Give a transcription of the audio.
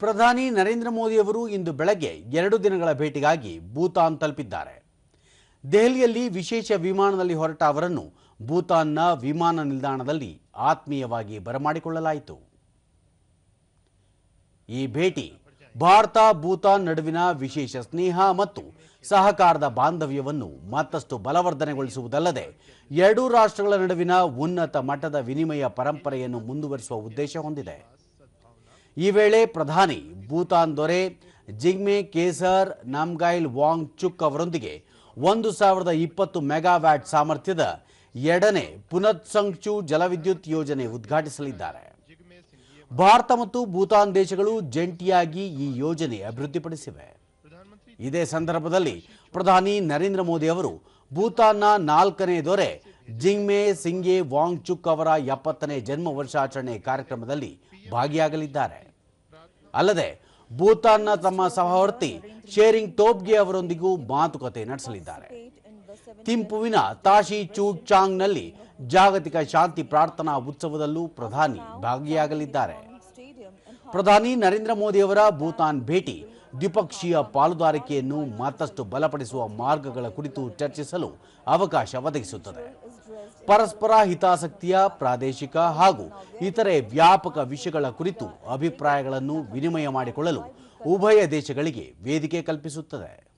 ಪ್ರಧಾನಿ ನರೇಂದ್ರ ಮೋದಿಯವರು ಇಂದು ಬೆಳಗ್ಗೆ ಎರಡು ದಿನಗಳ ಭೇಟಿಗಾಗಿ ಭೂತಾನ್ ತಲುಪಿದ್ದಾರೆ. ದೆಹಲಿಯಲ್ಲಿ ವಿಶೇಷ ವಿಮಾನದಲ್ಲಿ ಹೊರಟ ಅವರನ್ನು ಭೂತಾನ್ನ ವಿಮಾನ ನಿಲ್ದಾಣದಲ್ಲಿ ಆತ್ಮೀಯವಾಗಿ ಬರಮಾಡಿಕೊಳ್ಳಲಾಯಿತು. ಈ ಭೇಟಿ ಭಾರತ ಭೂತಾನ್ ನಡುವಿನ ವಿಶೇಷ ಸ್ನೇಹ ಮತ್ತು ಸಹಕಾರದ ಬಾಂಧವ್ಯವನ್ನು ಮತ್ತಷ್ಟು ಬಲವರ್ಧನೆಗೊಳಿಸುವುದಲ್ಲದೆ ಎರಡೂ ರಾಷ್ಟ್ರಗಳ ನಡುವಿನ ಉನ್ನತ ಮಟ್ಟದ ವಿನಿಮಯ ಪರಂಪರೆಯನ್ನು ಮುಂದುವರಿಸುವ ಉದ್ದೇಶ ಹೊಂದಿದೆ. ಈ ವೇಳೆ ಪ್ರಧಾನಿ ಭೂತಾನ್ ದೊರೆ ಜಿಗ್ಮೆ ಕೇಸರ್ ನಮ್ಗೈಲ್ ವಾಂಗ್ ಚುಕ್ ಅವರೊಂದಿಗೆ ಒಂದು ಸಾವಿರದ ಇಪ್ಪತ್ತು ಮೆಗಾವ್ಯಾಟ್ ಸಾಮರ್ಥ್ಯದ ಎರಡನೇ ಪುನತ್ಸಂಗ್ಚು ಜಲವಿದ್ಯುತ್ ಯೋಜನೆ ಉದ್ಘಾಟಿಸಲಿದ್ದಾರೆ. ಭಾರತ ಮತ್ತು ಭೂತಾನ್ ದೇಶಗಳು ಜಂಟಿಯಾಗಿ ಈ ಯೋಜನೆ ಅಭಿವೃದ್ಧಿಪಡಿಸಿವೆ. ಇದೇ ಸಂದರ್ಭದಲ್ಲಿ ಪ್ರಧಾನಿ ನರೇಂದ್ರ ಮೋದಿ ಅವರು ಭೂತಾನ್ನ ನಾಲ್ಕನೇ ದೊರೆ ಜಿಂಗ್ಮೆ ಸಿಂಗೆ ವಾಂಗ್ ಚುಕ್ ಅವರ ಎಪ್ಪತ್ತನೇ ಜನ್ಮ ವರ್ಷಾಚರಣೆ ಕಾರ್ಯಕ್ರಮದಲ್ಲಿ ಭಾಗಿಯಾಗಲಿದ್ದಾರೆ. ಅಲ್ಲದೆ ಭೂತಾನ್ನ ತಮ್ಮ ಸಹವರ್ತಿ ಶೇರಿಂಗ್ ಟೋಪ್ಗೆ ಅವರೊಂದಿಗೂ ಮಾತುಕತೆ ನಡೆಸಲಿದ್ದಾರೆ. ಥಿಂಪುವಿನ ತಾಶಿ ಚೂ ಚಾಂಗ್ನಲ್ಲಿ ಜಾಗತಿಕ ಶಾಂತಿ ಪ್ರಾರ್ಥನಾ ಉತ್ಸವದಲ್ಲೂ ಪ್ರಧಾನಿ ಭಾಗಿಯಾಗಲಿದ್ದಾರೆ. ಪ್ರಧಾನಿ ನರೇಂದ್ರ ಮೋದಿ ಅವರ ಭೂತಾನ್ ಭೇಟಿ ದ್ವಿಪಕ್ಷೀಯ ಪಾಲುದಾರಿಕೆಯನ್ನು ಮತ್ತಷ್ಟು ಬಲಪಡಿಸುವ ಮಾರ್ಗಗಳ ಕುರಿತು ಚರ್ಚಿಸಲು ಅವಕಾಶ ಒದಗಿಸುತ್ತದೆ. ಪರಸ್ಪರ ಹಿತಾಸಕ್ತಿಯ ಪ್ರಾದೇಶಿಕ ಹಾಗೂ ಇತರೆ ವ್ಯಾಪಕ ವಿಷಯಗಳ ಕುರಿತು ಅಭಿಪ್ರಾಯಗಳನ್ನು ವಿನಿಮಯ ಮಾಡಿಕೊಳ್ಳಲು ಉಭಯ ದೇಶಗಳಿಗೆ ವೇದಿಕೆ ಕಲ್ಪಿಸುತ್ತದೆ.